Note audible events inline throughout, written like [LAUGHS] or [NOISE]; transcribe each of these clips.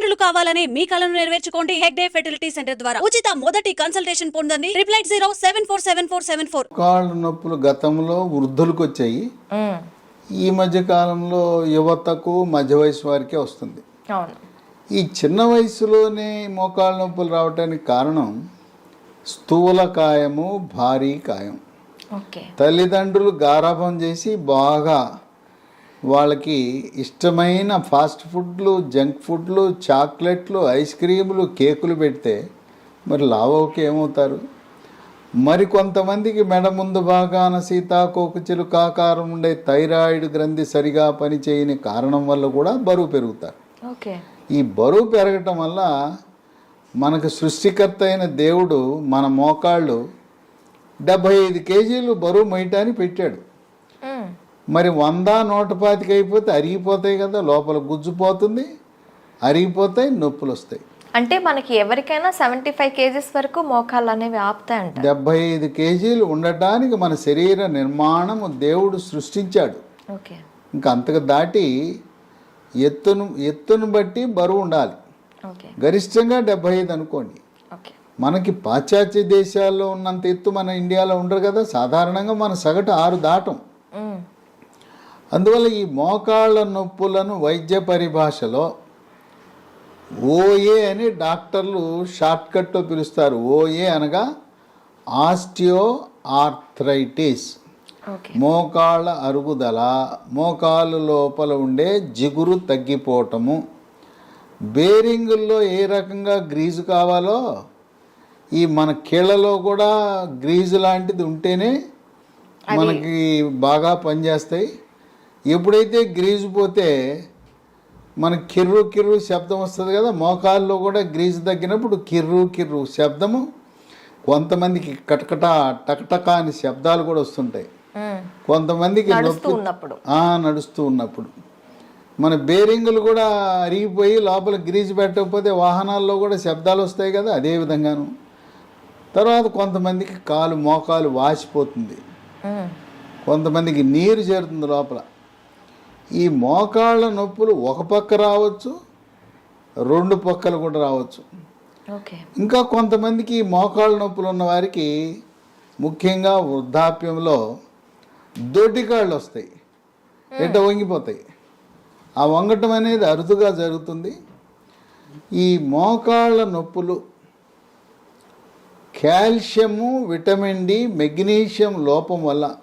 తల్లిదండ్రులు కావాలని మీ కలను నెరవేర్చుకోండి హెగ్డే ఫెర్టిలిటీ సెంటర్ ద్వారా. ఉచిత మొదటి కన్సల్టేషన్ పొందండి. Triple eight zero seven four seven four seven four. కాళ్ళు నొప్పులు గతంలో వృద్ధులకు వచ్చాయి ఈ మధ్య కాలంలో యువతకు మధ్య వయసు వారికే వస్తుంది. అవును. ఈ చిన్న వయసులోనే మోకాళ్ళ నొప్పులు రావడానికి కారణం స్థూల కాయము భారీ కాయం. ఓకే. తల్లిదండ్రులు గారాభం చేసి బాగా వాళ్ళకి ఇష్టమైన ఫాస్ట్ ఫుడ్లు జంక్ ఫుడ్లు చాక్లెట్లు ఐస్ క్రీములు కేకులు పెడితే మరి లావోకి ఏమవుతారు? మరి కొంతమందికి మెడ ముందు భాగాన సీతాకోక చిలుకాకారం ఉండే థైరాయిడ్ గ్రంథి సరిగా పనిచేయని కారణం వల్ల కూడా బరువు పెరుగుతారు. ఈ బరువు పెరగటం వల్ల మనకు సృష్టికర్త అయిన దేవుడు మన మోకాళ్ళు డెబ్భై ఐదు కేజీలు బరువు మొయ్యటానికి పెట్టాడు. మరి వంద నూట పాతిక అయిపోతే అరిగిపోతాయి కదా లోపల గుజ్జుపోతుంది అరిగిపోతాయి నొప్పులు వస్తాయి. అంటే మనకి ఎవరికైనా సెవెంటీ ఫైవ్ కేజీస్ వరకు మోకాళ్ళు అనేవి ఆపుతాయంట డెబ్భై ఐదు కేజీలు ఉండటానికి మన శరీర నిర్మాణము దేవుడు సృష్టించాడు. ఓకే. ఇంకా అంతకు దాటి ఎత్తును ఎత్తును బట్టి బరువు ఉండాలి. గరిష్టంగా డెబ్భై ఐదు అనుకోండి. మనకి పాశ్చాత్య దేశాల్లో ఉన్నంత ఎత్తు మన ఇండియాలో ఉండరు కదా సాధారణంగా మన సగటు ఆరు దాటం. అందువల్ల ఈ మోకాళ్ళ నొప్పులను వైద్య పరిభాషలో ఓఏ అని డాక్టర్లు షార్ట్కట్లో పిలుస్తారు. ఓఏ అనగా ఆస్టియో ఆర్థరైటిస్ మోకాళ్ళ అరుగుదల మోకాలు లోపల ఉండే జిగురు తగ్గిపోవటము. బేరింగుల్లో ఏ రకంగా గ్రీజు కావాలో ఈ మన కీళ్ళలో కూడా గ్రీజు లాంటిది ఉంటేనే మనకి బాగా పనిచేస్తాయి. ఎప్పుడైతే గ్రీజు పోతే మనకి కిర్రు కిర్రు శబ్దం వస్తుంది కదా మోకాల్లో కూడా గ్రీజు తగ్గినప్పుడు కిర్రు కిర్రు శబ్దము కొంతమందికి కటకట టకటక అని శబ్దాలు కూడా వస్తుంటాయి. కొంతమందికి నడుస్తూ నొప్పి ఉన్నప్పుడు. ఆ, నడుస్తూ ఉన్నప్పుడు. మన బేరింగులు కూడా అరిగిపోయి లోపల గ్రీజు పెట్టకపోతే వాహనాల్లో కూడా శబ్దాలు వస్తాయి కదా అదే విధంగాను. తర్వాత కొంతమందికి కాలు మోకాలు వాసిపోతుంది. కొంతమందికి నీరు చేరుతుంది లోపల. ఈ మోకాళ్ళ నొప్పులు ఒక పక్క రావచ్చు రెండు పక్కలు కూడా రావచ్చు. ఇంకా కొంతమందికి మోకాళ్ళ నొప్పులు ఉన్న వారికి ముఖ్యంగా వృద్ధాప్యంలో దొడ్డికాళ్ళు వస్తాయి. ఎట్ట వంగిపోతాయి. ఆ వంగటం అనేది అరుదుగా జరుగుతుంది. ఈ మోకాళ్ళ నొప్పులు కాల్షియము విటమిన్ డి మెగ్నీషియం లోపం వల్ల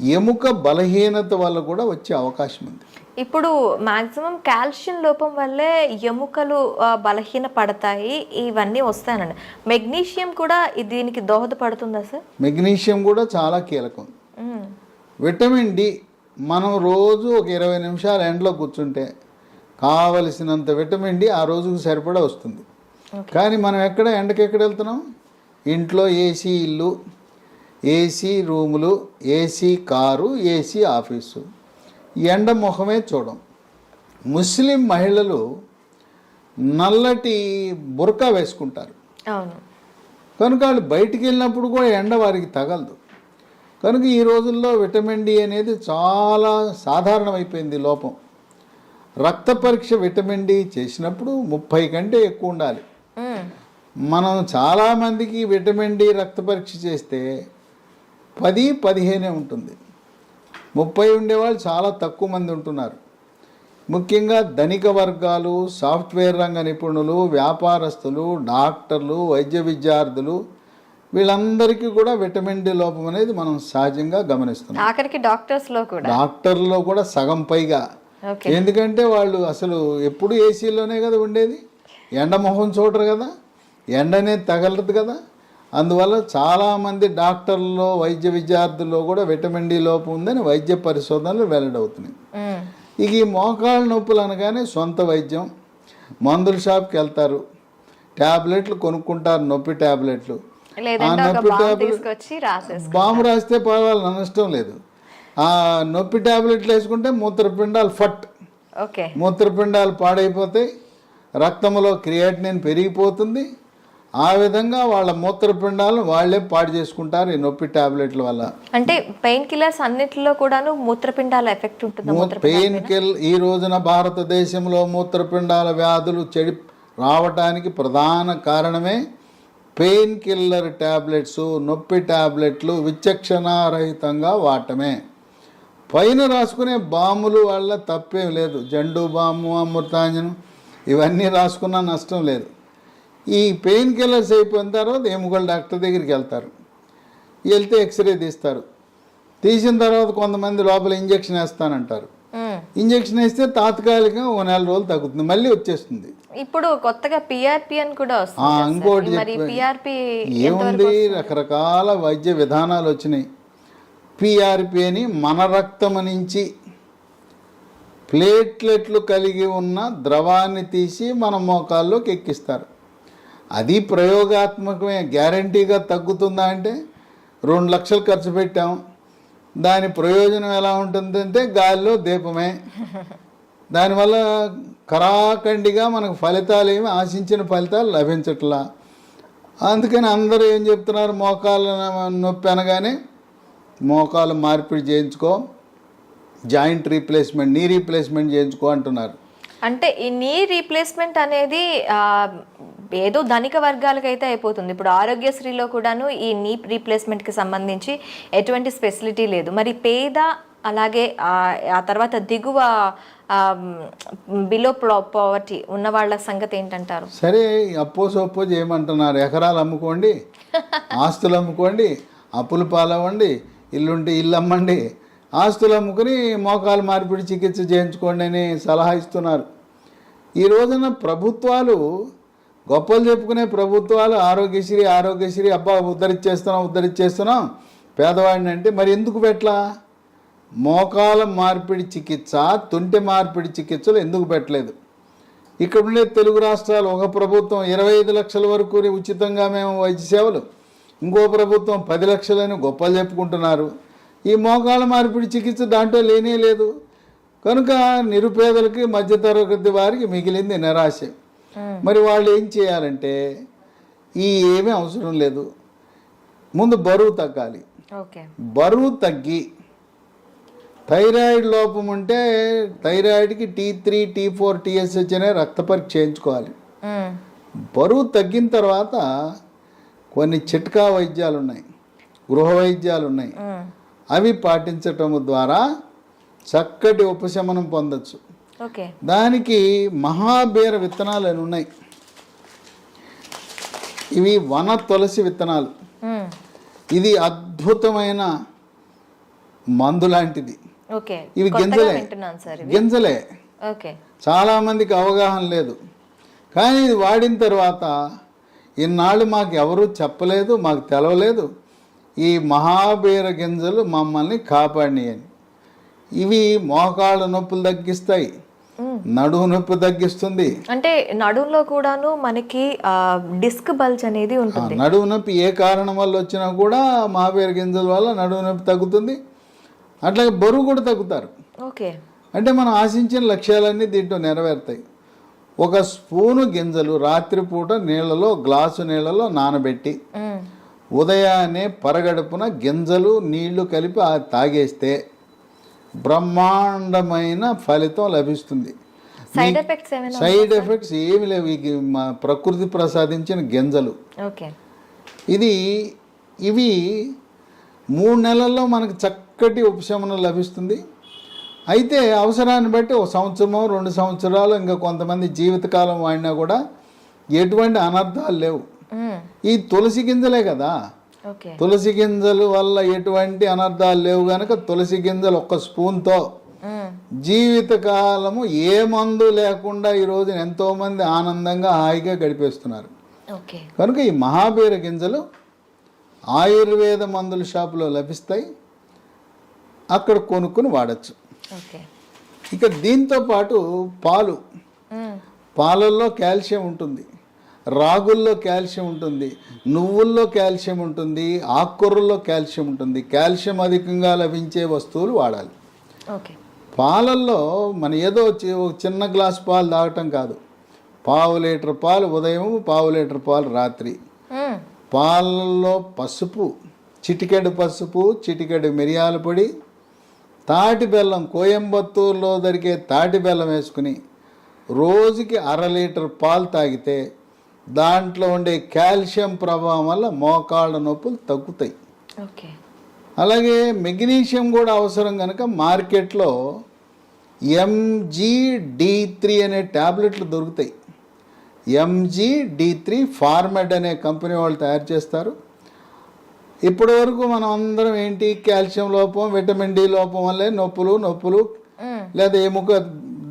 ఎముక బలహీనత వల్ల కూడా వచ్చే అవకాశం ఉంది. ఇప్పుడు మాక్సిమం కాల్షియం లోపం వల్లే ఎముకలు బలహీన పడతాయి. ఇవన్నీ వస్తాయనండి. మెగ్నీషియం కూడా దీనికి దోహదపడుతుందా సార్? మెగ్నీషియం కూడా చాలా కీలకం. విటమిన్ డి మనం రోజు ఒక ఇరవై నిమిషాలు ఎండలో కూర్చుంటే కావలసినంత విటమిన్ డి ఆ రోజుకు సరిపడా వస్తుంది. కానీ మనం ఎక్కడ ఎండకి ఎక్కడ వెళ్తున్నాం? ఇంట్లో ఏసీ ఇల్లు ఏసీ రూములు ఏసీ కారు ఏసీ ఆఫీసు. ఎండ ముఖమే చూడం. ముస్లిం మహిళలు నల్లటి బురకా వేసుకుంటారు. కనుక వాళ్ళు బయటికి వెళ్ళినప్పుడు కూడా ఎండ వారికి తగలదు. కనుక ఈ రోజుల్లో విటమిన్ డి అనేది చాలా సాధారణమైపోయింది లోపం. రక్త పరీక్ష విటమిన్ డి చేసినప్పుడు ముప్పై కంటే ఎక్కువ ఉండాలి. మనం చాలామందికి విటమిన్ డి రక్త పరీక్ష చేస్తే పది పదిహేనే ఉంటుంది. ముప్పై ఉండేవాళ్ళు చాలా తక్కువ మంది ఉంటున్నారు. ముఖ్యంగా ధనిక వర్గాలు సాఫ్ట్వేర్ రంగ నిపుణులు వ్యాపారస్తులు డాక్టర్లు వైద్య విద్యార్థులు వీళ్ళందరికీ కూడా విటమిన్ డి లోపం అనేది మనం సహజంగా గమనిస్తున్నాం. ఆఖరికి డాక్టర్స్లో కూడా. డాక్టర్లో కూడా సగం పైగా. ఎందుకంటే వాళ్ళు అసలు ఎప్పుడు ఏసీలోనే కదా ఉండేది? ఎండ మొహం చూడరు కదా? ఎండ అనేది తగలదు కదా? అందువల్ల చాలామంది డాక్టర్లలో వైద్య విద్యార్థుల్లో కూడా విటమిన్ డి లోపం ఉందని వైద్య పరిశోధనలు వెల్లడవుతున్నాయి ఇక ఈ మోకాళ్ళ నొప్పులు అనగానే సొంత వైద్యం మందుల షాప్కి వెళ్తారు ట్యాబ్లెట్లు కొనుక్కుంటారు నొప్పి ట్యాబ్లెట్లు ఆ నొప్పి రాసేసి బాంబు రాస్తే పర్వాలేదు నష్టం లేదు. ఆ నొప్పి ట్యాబ్లెట్లు వేసుకుంటే మూత్రపిండాలు ఫట్. ఓకే. మూత్రపిండాలు పాడైపోతాయి రక్తంలో క్రియాటినిన్ పెరిగిపోతుంది ఆ విధంగా వాళ్ళ మూత్రపిండాలను వాళ్ళే పాడు చేసుకుంటారు ఈ నొప్పి టాబ్లెట్ల వల్ల. అంటే పెయిన్ కిల్లర్స్ అన్నిటిలో కూడాను మూత్రపిండాల ఎఫెక్ట్ ఉంటుందా పెయిన్ కిల్ ఈ రోజున భారతదేశంలో మూత్రపిండాల వ్యాధులు చెడి రావటానికి ప్రధాన కారణమే పెయిన్ కిల్లర్ ట్యాబ్లెట్స్ నొప్పి ట్యాబ్లెట్లు విచక్షణారహితంగా వాడటమే. పైన రాసుకునే బాములు వల్ల తప్పేం లేదు. జండు బాము అమృతాంజనం ఇవన్నీ రాసుకున్నా నష్టం లేదు. ఈ పెయిన్ కిల్లర్స్ అయిపోయిన తర్వాత ఎముకల డాక్టర్ దగ్గరికి వెళ్తారు. వెళ్తే ఎక్స్రే తీస్తారు. తీసిన తర్వాత కొంతమంది లోపల ఇంజెక్షన్ వేస్తానంటారు. ఇంజెక్షన్ వేస్తే తాత్కాలికంగా ఒక నెల రోజులు తగ్గుతుంది. మళ్ళీ వచ్చేస్తుంది. ఇప్పుడు కొత్తగా పిఆర్పి అని కూడా ఇంకోటి ఏముంది? రకరకాల వైద్య విధానాలు వచ్చినాయి. పిఆర్పి అని మన రక్తం నుంచి ప్లేట్లెట్లు కలిగి ఉన్న ద్రవాన్ని తీసి మన మోకాల్లోకి ఎక్కిస్తారు. అది ప్రయోగాత్మకమే గ్యారంటీగా తగ్గుతుందా అంటే రెండు లక్షలు ఖర్చు పెట్టాం. దాని ప్రయోజనం ఎలా ఉంటుందంటే గాలిలో దీపమే. దానివల్ల కరాఖండిగా మనకు ఫలితాలు ఏమి ఆశించిన ఫలితాలు లభించట్లా. అందుకని అందరూ ఏం చెప్తున్నారు మోకాలు నొప్పి అనగానే మోకాలు మార్పిడి చేయించుకో జాయింట్ రీప్లేస్మెంట్ నీ రీప్లేస్మెంట్ చేయించుకో అంటున్నారు. అంటే ఈ నీ రీప్లేస్మెంట్ అనేది ఏదో ధనిక వర్గాలకు అయితే అయిపోతుంది. ఇప్పుడు ఆరోగ్యశ్రీలో కూడాను ఈ నీ రీప్లేస్మెంట్కి సంబంధించి ఎటువంటి స్పెసిలిటీ లేదు. మరి పేద అలాగే ఆ తర్వాత దిగువ బిలో పవర్టీ ఉన్న వాళ్ళ సంగతి ఏంటంటారు? సరే అప్పో సొప్పో చేయమంటున్నారు ఎకరాలు అమ్ముకోండి [LAUGHS] ఆస్తులు అమ్ముకోండి అప్పులు పాలవ్వండి ఇల్లుంటే ఇల్లు అమ్మండి ఆస్తులు అమ్ముకుని మోకాలు మార్పిడి చికిత్స చేయించుకోండి అని సలహా ఇస్తున్నారు. ఈ రోజున ప్రభుత్వాలు గొప్పలు చెప్పుకునే ప్రభుత్వాలు ఆరోగ్యశ్రీ ఆరోగ్యశ్రీ అబ్బా ఉద్ధరిచ్చేస్తున్నాం ఉద్ధరిచ్చేస్తున్నాం. పేదవాడిని అంటే మరి ఎందుకు పెట్టలా? మోకాల మార్పిడి చికిత్స తుంటి మార్పిడి చికిత్సలు ఎందుకు పెట్టలేదు? ఇక్కడ ఉండే తెలుగు రాష్ట్రాలు ఒక ప్రభుత్వం ఇరవై ఐదు లక్షల వరకు ఉచితంగా మేము వైద్య సేవలు ఇంకో ప్రభుత్వం పది లక్షలని గొప్పలు చెప్పుకుంటున్నారు. ఈ మోకాల మార్పిడి చికిత్స దాంట్లో లేనే లేదు. కనుక నిరుపేదలకి మధ్యతరగతి వారికి మిగిలింది నిరాశ. మరి వాళ్ళు ఏం చేయాలంటే ఈ ఏమీ అవసరం లేదు. ముందు బరువు తగ్గాలి. ఓకే. బరువు తగ్గి థైరాయిడ్ లోపం ఉంటే థైరాయిడ్కి T three T four TSH అనే రక్త పరీక్ష చేయించుకోవాలి. బరువు తగ్గిన తర్వాత కొన్ని చిట్కా వైద్యాలు ఉన్నాయి గృహ వైద్యాలు ఉన్నాయి అవి పాటించటం ద్వారా చక్కటి ఉపశమనం పొందొచ్చు. దానికి మహాబీర విత్తనాలు అని ఉన్నాయి. ఇవి వన తులసి విత్తనాలు. ఇది అద్భుతమైన మందు లాంటిది. ఓకే. ఇవి గింజలే. గింజలే. ఓకే. చాలామందికి అవగాహన లేదు. కానీ ఇది వాడిన తర్వాత ఇన్నాళ్ళు మాకు ఎవరూ చెప్పలేదు మాకు తెలవలేదు. ఈ మహాబీర గింజలు మమ్మల్ని కాపాడినాయని. ఇవి మోకాళ్ళ నొప్పులు తగ్గిస్తాయి. నడుము నొప్పి తగ్గిస్తుంది. అంటే నడుంలో కూడాను మనకి డిస్క్ బల్జ్ అనేది ఉంటుంది. నడుము నొప్పి ఏ కారణం వల్ల వచ్చినా కూడా మహాబీర గింజల వల్ల నడుము నొప్పి తగ్గుతుంది. అట్లాగే బరువు కూడా తగ్గుతారు. ఓకే. అంటే మనం ఆశించిన లక్ష్యాలన్నీ దీంట్లో నెరవేరుతాయి. ఒక స్పూను గింజలు రాత్రిపూట నీళ్ళలో గ్లాసు నీళ్ళలో నానబెట్టి. ఉదయాన్నే పరగడుపున గింజలు నీళ్ళు కలిపి తాగేస్తే బ్రహ్మాండమైన ఫలితం లభిస్తుంది. సైడ్ ఎఫెక్ట్స్ ఏమైనా సైడ్ ఎఫెక్ట్స్ ఏమి లేవు. మా ప్రకృతి ప్రసాదించిన గింజలు. ఓకే. ఇది ఇవి మూడు నెలల్లో మనకు చక్కటి ఉపశమనం లభిస్తుంది. అయితే అవసరాన్ని బట్టి ఒక సంవత్సరమో రెండు సంవత్సరాలు ఇంకా కొంతమంది జీవితకాలం వాడినా కూడా ఎటువంటి అనర్థాలు లేవు. ఈ తులసి గింజలే కదా. తులసి గింజలు వల్ల ఎటువంటి అనర్థాలు లేవు కనుక తులసి గింజలు ఒక్క స్పూన్తో. జీవితకాలము ఏ మందు లేకుండా ఈ రోజున ఎంతోమంది ఆనందంగా హాయిగా గడిపేస్తున్నారు. కనుక ఈ మహాబీర గింజలు ఆయుర్వేద మందుల షాపులో లభిస్తాయి. అక్కడ కొనుక్కొని వాడచ్చు. ఇక దీంతో పాటు పాలు. పాలల్లో కాల్షియం ఉంటుంది. రాగుల్లో కాల్షియం ఉంటుంది నువ్వుల్లో కాల్షియం ఉంటుంది ఆకుకూరల్లో కాల్షియం ఉంటుంది. కాల్షియం అధికంగా లభించే వస్తువులు వాడాలి. ఓకే. పాలల్లో మన ఏదో చిన్న గ్లాస్ పాలు తాగటం కాదు. పావు లీటర్ పాలు ఉదయం పావు లీటర్ పాలు రాత్రి. పాలల్లో పసుపు చిటికెడు పసుపు చిటికెడు మిరియాల పొడి తాటి బెల్లం కోయంబత్తూరులో దొరికే తాటి బెల్లం వేసుకుని రోజుకి అర లీటర్ పాలు తాగితే దాంట్లో ఉండే కాల్షియం ప్రభావం వల్ల మోకాళ్ళ నొప్పులు తగ్గుతాయి. అలాగే మెగ్నీషియం కూడా అవసరం కనుక మార్కెట్లో ఎంజీ డి త్రీ అనే ట్యాబ్లెట్లు దొరుకుతాయి. ఎంజీ డి త్రీ ఫార్మెడ్ అనే కంపెనీ వాళ్ళు తయారు చేస్తారు. ఇప్పటి వరకు మనం అందరం ఏంటి? కాల్షియం లోపం విటమిన్ డి లోపం వల్లే నొప్పులు నొప్పులు. లేదా ఎముక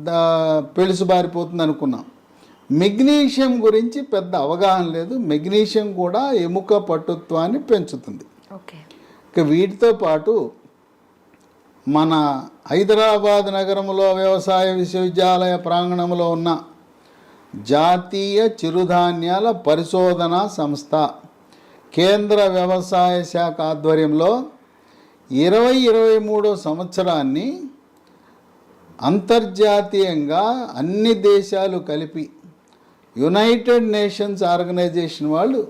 దా- పెలుసు బారిపోతుంది అనుకున్నాం. మెగ్నీషియం గురించి పెద్ద అవగాహన లేదు. మెగ్నీషియం కూడా ఎముక పట్టుత్వాన్ని పెంచుతుంది. ఇక వీటితో పాటు మన హైదరాబాద్ నగరంలో వ్యవసాయ విశ్వవిద్యాలయ ప్రాంగణంలో ఉన్న జాతీయ చిరుధాన్యాల పరిశోధనా సంస్థ కేంద్ర వ్యవసాయ శాఖ ఆధ్వర్యంలో ఇరవై ఇరవై మూడో సంవత్సరాన్ని అంతర్జాతీయంగా అన్ని దేశాలు కలిపి యునైటెడ్ నేషన్స్ ఆర్గనైజేషన్ వాళ్ళు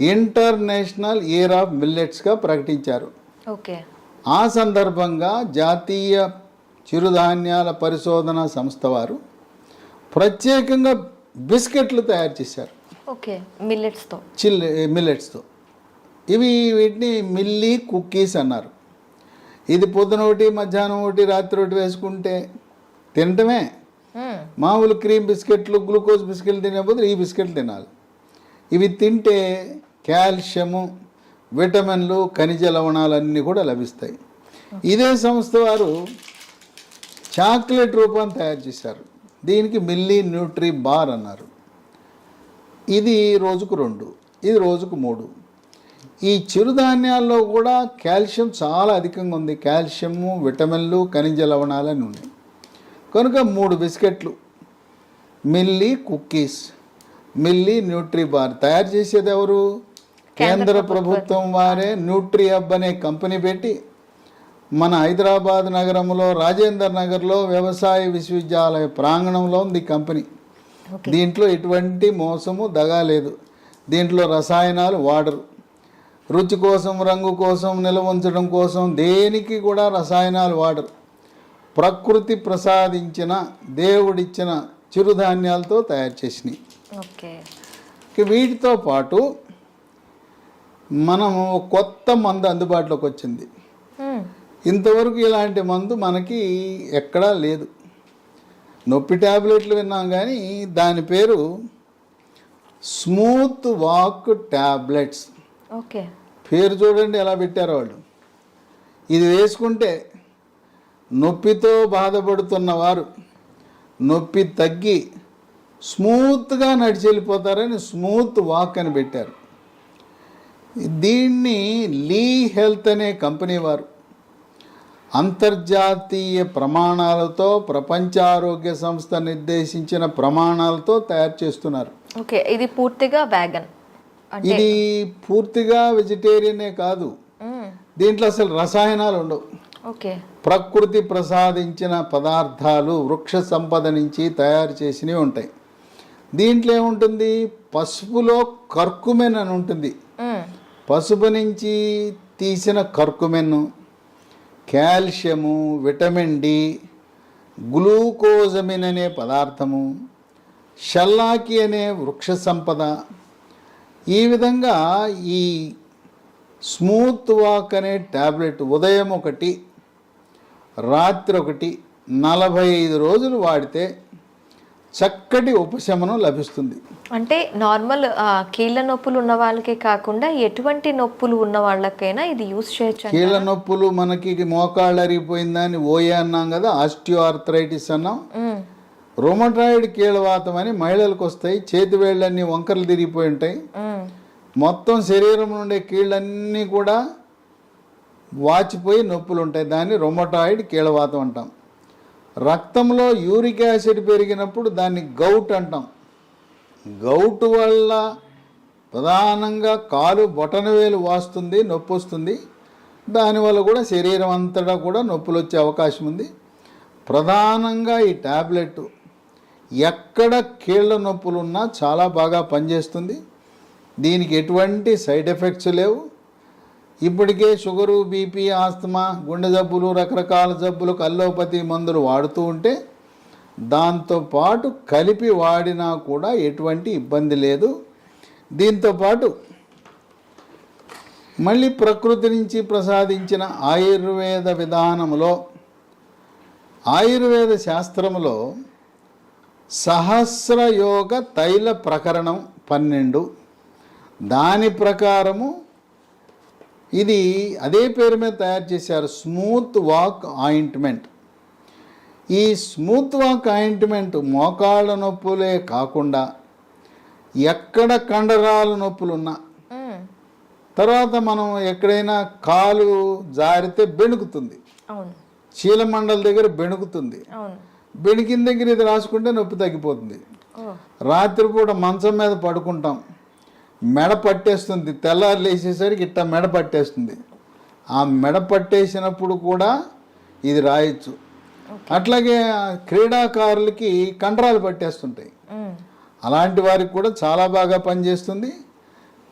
ఇంటర్నేషనల్ ఇయర్ ఆఫ్ మిల్లెట్స్గా ప్రకటించారు. ఓకే. ఆ సందర్భంగా జాతీయ చిరుధాన్యాల పరిశోధన సంస్థ వారు ప్రత్యేకంగా బిస్కెట్లు తయారు చేశారు. ఓకే. మిల్లెట్స్తో. చిల్ మిల్లెట్స్తో. ఇవి వీటిని మిల్లీ కుక్కీస్ అన్నారు. ఇది పొద్దున ఒకటి మధ్యాహ్నం ఒకటి రాత్రి ఒకటి వేసుకుంటే తినటమే. మామూలు క్రీమ్ బిస్కెట్లు గ్లూకోజ్ బిస్కెట్లు తినే బదులు ఈ బిస్కెట్లు తినాలి. ఇవి తింటే కాల్షియము విటమిన్లు ఖనిజ లవణాలు అన్నీ కూడా లభిస్తాయి. ఇదే సంస్థ వారు చాక్లెట్ రూపాన్ని తయారు చేశారు. దీనికి మిల్లీ న్యూట్రీ బార్ అన్నారు. ఇది రోజుకు రెండు ఇది రోజుకు మూడు. ఈ చిరుధాన్యాల్లో కూడా కాల్షియం చాలా అధికంగా ఉంది. కాల్షియము విటమిన్లు ఖనిజ లవణాలని ఉన్నాయి. కనుక మూడు బిస్కెట్లు Milli cookies Milli nutri bar తయారు చేసేది ఎవరు? కేంద్ర ప్రభుత్వం. వారే. న్యూట్రీ హబ్ అనే కంపెనీ పెట్టి మన హైదరాబాద్ నగరంలో రాజేందర్ నగర్లో వ్యవసాయ విశ్వవిద్యాలయ ప్రాంగణంలో ఉంది కంపెనీ. దీంట్లో ఎటువంటి మోసము దగా లేదు. దీంట్లో రసాయనాలు వాడరు. రుచి కోసం రంగు కోసం నిల్వ ఉంచడం కోసం దేనికి కూడా రసాయనాలు వాడరు. ప్రకృతి ప్రసాదించిన దేవుడిచ్చిన చిరుధాన్యాలతో తయారు ఇక వీటితో పాటు మనము కొత్త మందు అందుబాటులోకి వచ్చింది. ఇంతవరకు ఇలాంటి మందు మనకి ఎక్కడా లేదు. నొప్పి ట్యాబ్లెట్లు విన్నాం కానీ దాని పేరు స్మూత్ వాక్ ట్యాబ్లెట్స్ ఓకే. పేరు చూడండి ఎలా పెట్టారో వాళ్ళు. ఇది వేసుకుంటే నొప్పితో బాధపడుతున్న వారు నొప్పి తగ్గి స్మూత్గా నడిచి వెళ్ళిపోతారని స్మూత్ వాక్ అని పెట్టారు. దీన్ని లీ హెల్త్ అనే కంపెనీ వారు అంతర్జాతీయ ప్రమాణాలతో ప్రపంచ ఆరోగ్య సంస్థ నిర్దేశించిన ప్రమాణాలతో తయారు చేస్తున్నారు. ఓకే ఇది పూర్తిగా వ్యాగన్. ఇది పూర్తిగా వెజిటేరియనే కాదు. దీంట్లో అసలు రసాయనాలు ఉండవు. ప్రకృతి ప్రసాదించిన పదార్థాలు వృక్ష సంపద నుంచి తయారు చేసినవి ఉంటాయి. దీంట్లో ఏముంటుంది? పసుపులో కర్కుమెన్ అని ఉంటుంది. పసుపు నుంచి తీసిన curcumin calcium vitamin D glucosamine అనే పదార్థము షల్లాకి అనే వృక్ష సంపద. ఈ విధంగా ఈ స్మూత్ వాక్ అనే ట్యాబ్లెట్ ఉదయం ఒకటి రాత్రి ఒకటి నలభై ఐదు రోజులు వాడితే చక్కటి ఉపశమనం లభిస్తుంది అంటే నార్మల్ కీళ్ళ నొప్పులు ఉన్న వాళ్ళకే కాకుండా ఎటువంటి నొప్పులు ఉన్న వాళ్ళకైనా ఇది యూస్ చేయొచ్చు? కీళ్ళ నొప్పులు మనకి మోకాళ్ళు అరిగిపోయిందని ఓయే అన్నాం కదా ఆస్టియో ఆర్థరైటిస్ అన్నాం. రొమటాయిడ్ కీళ్ళవాతం అని మహిళలకు వస్తాయి చేతి వేళ్ళన్నీ వంకరలు తిరిగిపోయి ఉంటాయి. మొత్తం శరీరం నుండే కీళ్ళన్నీ కూడా వాచిపోయి నొప్పులు ఉంటాయి దాన్ని రొమటాయిడ్ కీళ్ళవాతం అంటాం. రక్తంలో యూరిక్ యాసిడ్ పెరిగినప్పుడు దాన్ని గౌట్ అంటాం. గౌట్ వల్ల ప్రధానంగా కాలు బొటనవేలు వాస్తుంది నొప్పి వస్తుంది దానివల్ల కూడా శరీరం అంతటా కూడా నొప్పులు వచ్చే అవకాశం ఉంది. ప్రధానంగా ఈ టాబ్లెట్ ఎక్కడ కీళ్ళ నొప్పులున్నా చాలా బాగా పనిచేస్తుంది. దీనికి ఎటువంటి సైడ్ ఎఫెక్ట్స్ లేవు. ఇప్పటికే షుగరు బీపీ ఆస్తమా గుండె జబ్బులు రకరకాల జబ్బులు కల్లోపతి మందులు వాడుతూ ఉంటే దాంతోపాటు కలిపి వాడినా కూడా ఎటువంటి ఇబ్బంది లేదు. దీంతోపాటు మళ్ళీ ప్రకృతి నుంచి ప్రసాదించిన ఆయుర్వేద విధానములో ఆయుర్వేద శాస్త్రములో సహస్రయోగ తైల ప్రకరణం పన్నెండు. దాని ప్రకారము ఇది అదే పేరు మీద తయారు చేశారు స్మూత్ వాక్ ఆయింట్మెంట్. ఈ స్మూత్ వాక్ ఆయింట్మెంట్ మోకాళ్ళ నొప్పులే కాకుండా ఎక్కడ కండరాల నొప్పులున్నా మ్మ్. తర్వాత మనం ఎక్కడైనా కాలు జారితే బెణుకుతుంది. చీలమండల దగ్గర బెణుకుతుంది. బెణికిన దగ్గర ఇది రాసుకుంటే నొప్పి తగ్గిపోతుంది. రాత్రిపూట మంచం మీద పడుకుంటాం. మెడ పట్టేస్తుంది. తెల్లారు లేచేసరికి ఇట్ట మెడ పట్టేస్తుంది. ఆ మెడ పట్టేసినప్పుడు కూడా ఇది రాయొచ్చు. అట్లాగే క్రీడాకారులకి కండరాలు పట్టేస్తుంటాయి. అలాంటి వారికి కూడా చాలా బాగా పనిచేస్తుంది.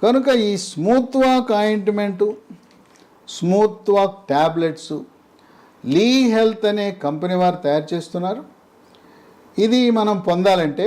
కనుక ఈ smooth walk ointment smooth walk tablets Lee health అనే కంపెనీ వారు తయారు చేస్తున్నారు. ఇది మనం పొందాలంటే